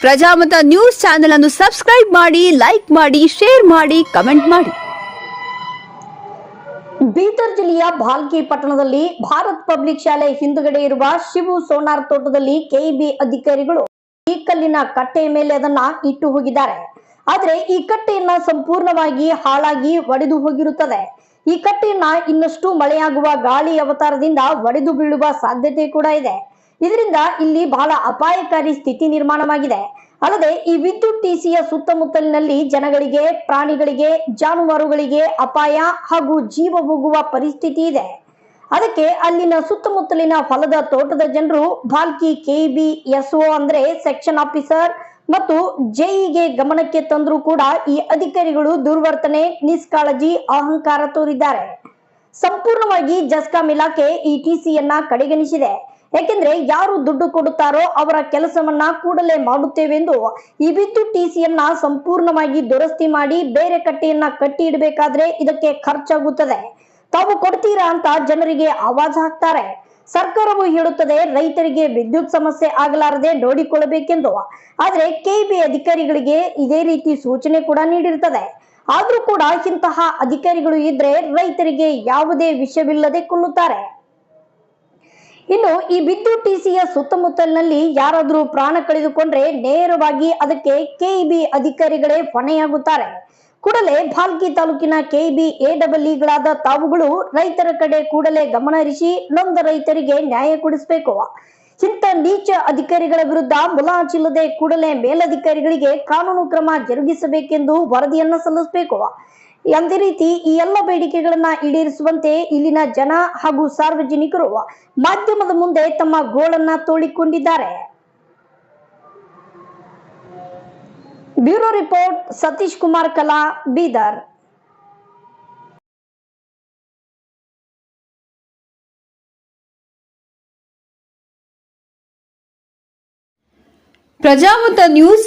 Prajamata news channel ಅನ್ನು subscribe ಮಾಡಿ, like ಮಾಡಿ, ಶೇರ್ ಮಾಡಿ, ಕಮೆಂಟ್ ಮಾಡಿ. ಬೀದರ್ ಜಿಲ್ಲೆಯ ಭಾಲ್ಕಿ ಪಟ್ಟಣದಲ್ಲಿ ಭಾರತ್ ಪಬ್ಲಿಕ್ ಶಾಲೆ ಹಿಂದುಗಡೆ ಇರುವ ಶಿವು ಸೋನಾರ್ ತೋಟದಲ್ಲಿ ಕೆಇಬಿ ಅಧಿಕಾರಿಗಳು ಈ ಕಲ್ಲಿನ ಕಟ್ಟೆಯ ಮೇಲೆ ಅದನ್ನ ಇಟ್ಟು ಹೋಗಿದ್ದಾರೆ. ಆದ್ರೆ ಈ ಕಟ್ಟೆಯನ್ನ ಸಂಪೂರ್ಣವಾಗಿ ಹಾಳಾಗಿ ಒಡೆದು ಹೋಗಿರುತ್ತದೆ. ಈ ಕಟ್ಟೆಯನ್ನ ಇನ್ನಷ್ಟು ಮಳೆಯಾಗುವ ಗಾಳಿ ಅವತಾರದಿಂದ ಒಡೆದು ಬೀಳುವ ಸಾಧ್ಯತೆ ಕೂಡ ಇದೆ. ಇದರಿಂದ ಇಲ್ಲಿ ಬಹಳ ಅಪಾಯಕಾರಿ ಸ್ಥಿತಿ ನಿರ್ಮಾಣವಾಗಿದೆ. ಅಲ್ಲದೆ ಈ ವಿದ್ಯುತ್ ಟಿಸಿಯ ಸುತ್ತಮುತ್ತಲಿನಲ್ಲಿ ಜನಗಳಿಗೆ, ಪ್ರಾಣಿಗಳಿಗೆ, ಜಾನುವಾರುಗಳಿಗೆ ಅಪಾಯ ಹಾಗೂ ಜೀವ ಹೋಗುವ ಪರಿಸ್ಥಿತಿ ಇದೆ. ಅದಕ್ಕೆ ಅಲ್ಲಿನ ಸುತ್ತಮುತ್ತಲಿನ ಹೊಲದ ತೋಟದ ಜನರು ಭಾಲ್ಕಿ ಕೆಇಬಿ ಎಸ್ಒ ಅಂದ್ರೆ ಸೆಕ್ಷನ್ ಆಫೀಸರ್ ಮತ್ತು ಜೆಇಗೆ ಗಮನಕ್ಕೆ ತಂದರೂ ಕೂಡ ಈ ಅಧಿಕಾರಿಗಳು ದುರ್ವರ್ತನೆ, ನಿಷ್ಕಾಳಜಿ, ಅಹಂಕಾರ ತೋರಿದ್ದಾರೆ. ಸಂಪೂರ್ಣವಾಗಿ ಜಸ್ಕಾಂ ಇಲಾಖೆ ಈ ಟಿಸಿಯನ್ನ ಕಡೆಗಣಿಸಿದೆ. ಯಾಕೆಂದ್ರೆ ಯಾರು ದುಡ್ಡು ಕೊಡುತ್ತಾರೋ ಅವರ ಕೆಲಸವನ್ನ ಕೂಡಲೇ ಮಾಡುತ್ತೇವೆಂದು ಈ ವಿದ್ಯುತ್ ಟಿಸಿಯನ್ನ ಸಂಪೂರ್ಣವಾಗಿ ದುರಸ್ತಿ ಮಾಡಿ ಬೇರೆ ಕಟ್ಟೆಯನ್ನ ಕಟ್ಟಿ ಇಡಬೇಕಾದ್ರೆ ಇದಕ್ಕೆ ಖರ್ಚಾಗುತ್ತದೆ. ತಾವು ಕೊಡ್ತೀರಾ ಅಂತ ಜನರಿಗೆ ಆವಾಜ್ ಹಾಕ್ತಾರೆ. ಸರ್ಕಾರವು ಹೇಳುತ್ತದೆ, ರೈತರಿಗೆ ವಿದ್ಯುತ್ ಸಮಸ್ಯೆ ಆಗಲಾರದೆ ನೋಡಿಕೊಳ್ಳಬೇಕೆಂದು. ಆದ್ರೆ ಕೆಬಿ ಅಧಿಕಾರಿಗಳಿಗೆ ಇದೇ ರೀತಿ ಸೂಚನೆ ಕೂಡ ನೀಡಿರ್ತದೆ ಆದ್ರೂ ಕೂಡ ಇಂತಹ ಅಧಿಕಾರಿಗಳು ಇದ್ರೆ ರೈತರಿಗೆ ಯಾವುದೇ ವಿಷಯವಿಲ್ಲದೆ ಕೊಲ್ಲುತ್ತಾರೆ. ಇನ್ನು ಈ ಬಿದ್ದು ಟಿಸಿಯ ಸುತ್ತಮುತ್ತಲಿನಲ್ಲಿ ಯಾರಾದರೂ ಪ್ರಾಣ ಕಳೆದುಕೊಂಡ್ರೆ ನೇರವಾಗಿ ಅದಕ್ಕೆ ಕೆಇಬಿ ಅಧಿಕಾರಿಗಳೇ ಹೊಣೆಯಾಗುತ್ತಾರೆ. ಕೂಡಲೇ ಭಾಲ್ಕಿ ತಾಲೂಕಿನ ಕೆಇಬಿ ಇಗಳಾದ ತಾವುಗಳು ರೈತರ ಕಡೆ ಕೂಡಲೇ ಗಮನ ಹರಿಸಿ ನೊಂದ ರೈತರಿಗೆ ನ್ಯಾಯ ಕೊಡಿಸಬೇಕು. ಇಂಥ ನೀಚ ಅಧಿಕಾರಿಗಳ ವಿರುದ್ಧ ಮುಲಾಚಿಲ್ಲದೆ ಕೂಡಲೇ ಮೇಲಧಿಕಾರಿಗಳಿಗೆ ಕಾನೂನು ಕ್ರಮ ಜರುಗಿಸಬೇಕೆಂದು ವರದಿಯನ್ನ ಸಲ್ಲಿಸಬೇಕು. ಅದೇ ರೀತಿ ಈ ಎಲ್ಲ ಬೇಡಿಕೆಗಳನ್ನ ಈಡೇರಿಸುವಂತೆ ಇಲ್ಲಿನ ಜನ ಹಾಗೂ ಸಾರ್ವಜನಿಕರು ಮಾಧ್ಯಮದ ಮುಂದೆ ತಮ್ಮ ಗೋಳನ್ನ ತೋಳಿಕೊಂಡಿದ್ದಾರೆ bureau report Satish Kumar Kala, Bidar. Prajamata news